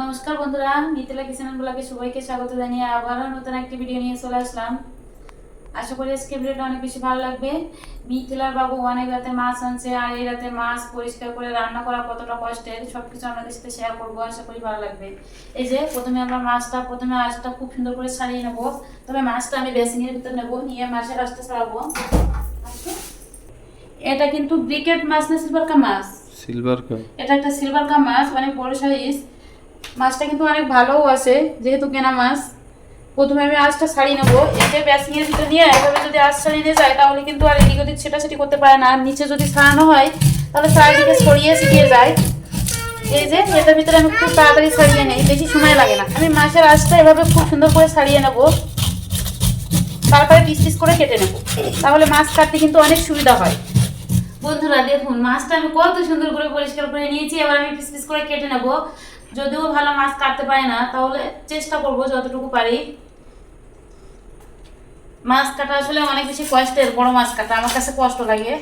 নমস্কার বন্ধুরা মিথিলা কিচেন ব্লগে সবাইকে স্বাগত জানিয়ে আবারও নতুন একটি ভিডিও নিয়ে চলে আসলাম। আশা করি আজকে ভিডিওটা অনেক বেশি ভালো লাগবে। মিথিলার বাবু অনেক রাতে মাছ আনছে আর এই রাতে মাছ পরিষ্কার করে রান্না করা কতটা কষ্টের সবকিছু আপনাদের সাথে শেয়ার করব আশা করি ভালো লাগবে। এই যে প্রথমে আমরা মাছটা প্রথমে আঁশটা খুব সুন্দর করে ছাড়িয়ে নেব। তবে মাছটা আমি বেসিনের ভিতর নেব নিয়ে মাছের আঁশটা ছাড়াবো। আচ্ছা। এটা কিন্তু ব্রিকেট মাছ না সিলভার কা মাছ? সিলভার কাপ এটা একটা সিলভার কাপ মাছ অনেক বড় সাইজ মাছটা কিন্তু অনেক ভালোও আছে, যেহেতু কেনা মাছ। প্রথমে আমি আঁচটা ছাড়িয়ে নেব। এতে ব্যাসিংয়ের ভিতরে নিয়ে এভাবে যদি আঁচ ছাড়িয়ে নিয়ে যায়, তাহলে কিন্তু আর এদিক ওদিক ছেটাছেটি করতে পারে না। নিচে যদি ছাড়ানো হয়, তাহলে চারিদিকে ছড়িয়ে ছিটিয়ে যায়। এই যে, এটার ভিতরে আমি খুব তাড়াতাড়ি ছাড়িয়ে নেই, বেশি সময় লাগে না। আমি মাছের আঁচটা এভাবে খুব সুন্দর করে ছাড়িয়ে নেব। তারপরে পিস পিস করে কেটে নেব। তাহলে মাছ কাটতে কিন্তু অনেক সুবিধা হয়। বন্ধুরা, দেখুন, মাছটা আমি কত সুন্দর করে পরিষ্কার করে নিয়েছি। এবার আমি পিস পিস করে কেটে নেব। যদিও ভালো মাছ কাটতে পারি না, তাহলে চেষ্টা করব যতটুকু পারি। মাছ কাটা আসলে অনেক বেশি কষ্টের, বড় মাছ কাটা, আমার কাছে কষ্ট লাগে।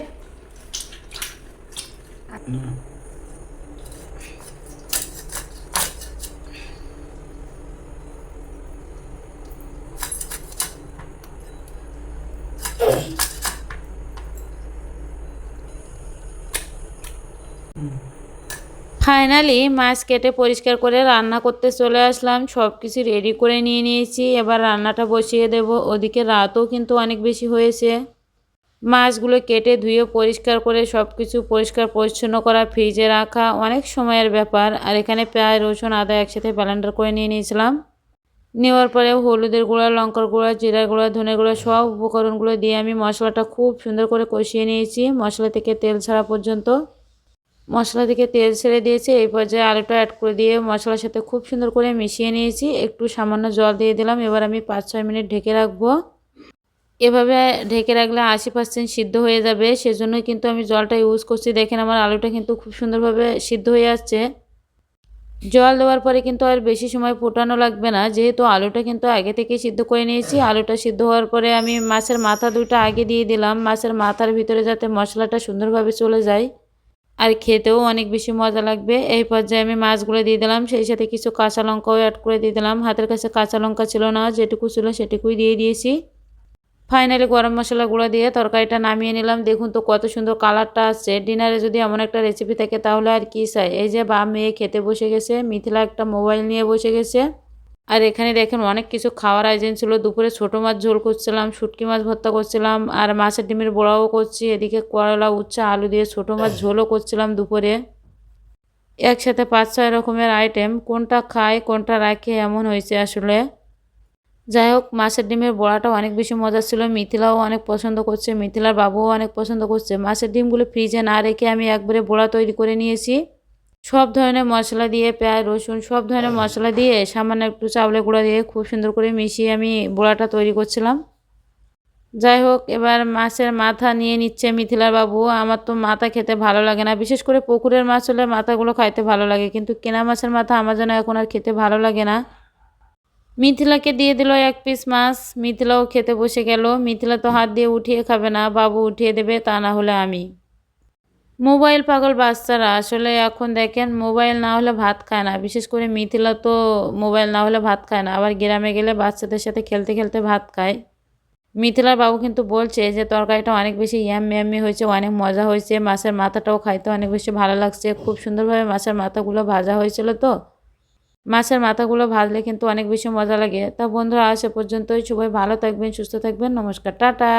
ফাইনালি মাছ কেটে পরিষ্কার করে রান্না করতে চলে আসলাম। সব কিছু রেডি করে নিয়ে নিয়েছি। এবার রান্নাটা বসিয়ে দেব। ওদিকে রাতও কিন্তু অনেক বেশি হয়েছে। মাছগুলো কেটে ধুয়ে পরিষ্কার করে সব কিছু পরিষ্কার পরিচ্ছন্ন করা, ফ্রিজে রাখা অনেক সময়ের ব্যাপার। আর এখানে পেঁয়াজ রসুন, আদা একসাথে ব্যালেন্ডার করে নিয়ে নিয়েছিলাম। নেওয়ার পরে হলুদের গুঁড়া, লঙ্কার গুঁড়া, জিরার গুঁড়া, ধনে গুঁড়া সব উপকরণগুলো দিয়ে আমি মশলাটা খুব সুন্দর করে কষিয়ে নিয়েছি। মশলা থেকে তেল ছাড়া পর্যন্ত। মশলা থেকে তেল ছেড়ে দিয়েছি, এই পর্যায়ে আলুটা অ্যাড করে দিয়ে মশলার সাথে খুব সুন্দর করে মিশিয়ে নিয়েছি। একটু সামান্য জল দিয়ে দিলাম, এবার আমি পাঁচ ছয় মিনিট ঢেকে রাখব। এভাবে ঢেকে রাখলে আশি পার্সেন্ট সিদ্ধ হয়ে যাবে, সেজন্য কিন্তু আমি জলটা ইউজ করছি। দেখেন আমার আলুটা কিন্তু খুব সুন্দরভাবে সিদ্ধ হয়ে যাচ্ছে জল দেওয়ার পরে কিন্তু আর বেশি সময় ফোটানো লাগবে না, যেহেতু আলুটা কিন্তু আগে থেকে সিদ্ধ করে নিয়েছি। আলুটা সিদ্ধ হওয়ার পরে আমি মাছের মাথা দুটো আগে দিয়ে দিলাম। মাছের মাথার ভিতরে যাতে মশলাটা সুন্দরভাবে চলে যায়। আর খেতেও অনেক বেশি মজা লাগবে। এই পর্যায়ে আমি মাছগুলো দিয়ে দিলাম, সেই সাথে কিছু কাঁচা লঙ্কাও অ্যাড করে দিয়ে দিলাম। হাতের কাছে কাঁচা লঙ্কা ছিল না, যেটুকু ছিল সেটুকুই দিয়ে দিয়েছি। ফাইনালি গরম মশলা গুঁড়ো দিয়ে তরকারিটা নামিয়ে নিলাম। দেখুন তো কত সুন্দর কালারটা আসছে। ডিনারে যদি এমন একটা রেসিপি থাকে তাহলে আর কী চাই? এই যে বা মেয়ে খেতে বসে গেছে, মিথিলা একটা মোবাইল নিয়ে বসে গেছে। আর এখানে দেখেন অনেক কিছু খাওয়ার আয়োজন ছিল। দুপুরে ছোটো মাছ ঝোল করছিলাম, শুটকি মাছ ভর্তা করছিলাম, আর মাছের ডিমের বড়াও করছি। এদিকে করলা উচ্চা আলু দিয়ে ছোটো মাছ ঝোলও করছিলাম দুপুরে। একসাথে পাঁচ, ছয় রকমের আইটেম কোনটা খায়, কোনটা রাখে, এমন হয়েছে আসলে। যাই হোক, মাছের ডিমের বড়াটা অনেক বেশি মজা ছিল। মিথিলাও অনেক পছন্দ করছে, মিথিলার বাবুও অনেক পছন্দ করছে। মাছের ডিমগুলো ফ্রিজে না রেখে আমি একবারে বড়া তৈরি করে নিয়েছি। সব ধরনের মশলা দিয়ে, পেঁয়াজ, রসুন, সব ধরনের মশলা দিয়ে সামান্য একটু চাউলের গুঁড়া দিয়ে খুব সুন্দর করে মিশিয়ে আমি বড়াটা তৈরি করছিলাম। যাই হোক, এবার মাছের মাথা নিয়ে নিচ্ছে মিথিলার বাবু আমার তো মাথা খেতে ভালো লাগে না। বিশেষ করে পুকুরের মাছ হলে মাথাগুলো খাইতে ভালো লাগে, কিন্তু কেনা মাছের মাথা আমার যেন এখন আর খেতে ভালো লাগে না। মিথিলাকে দিয়ে দিল এক পিস মাছ। মিথিলাও খেতে বসে গেল। মিথিলা তো হাত দিয়ে উঠিয়ে খাবে না, বাবু উঠিয়ে দেবে, তা না হলে আমি। মোবাইল পাগল বাচ্চারা, আসলে এখন দেখেন মোবাইল না হলে ভাত খায় না। বিশেষ করে মিথিলা তো মোবাইল না হলে ভাত খায় না, আবার গ্রামে গেলে বাচ্চাদের সাথে খেলতে খেলতে ভাত খায়। মিথিলার বাবু কিন্তু বলছে যে, তরকারিটা অনেক বেশি ইয়াম ইয়াম্মি হয়েছে, অনেক মজা হয়েছে, মাছের মাথাটাও খাইতে অনেক বেশি ভালো লাগছে, খুব সুন্দরভাবে মাছের মাথাগুলো ভাজা হয়েছিল তো। মাছের মাথাগুলো ভাজলে কিন্তু অনেক বেশি মজা লাগে। তা বন্ধুরা আসে পর্যন্তই। সবাই ভালো থাকবেন, সুস্থ থাকবেন, নমস্কার, টাটা।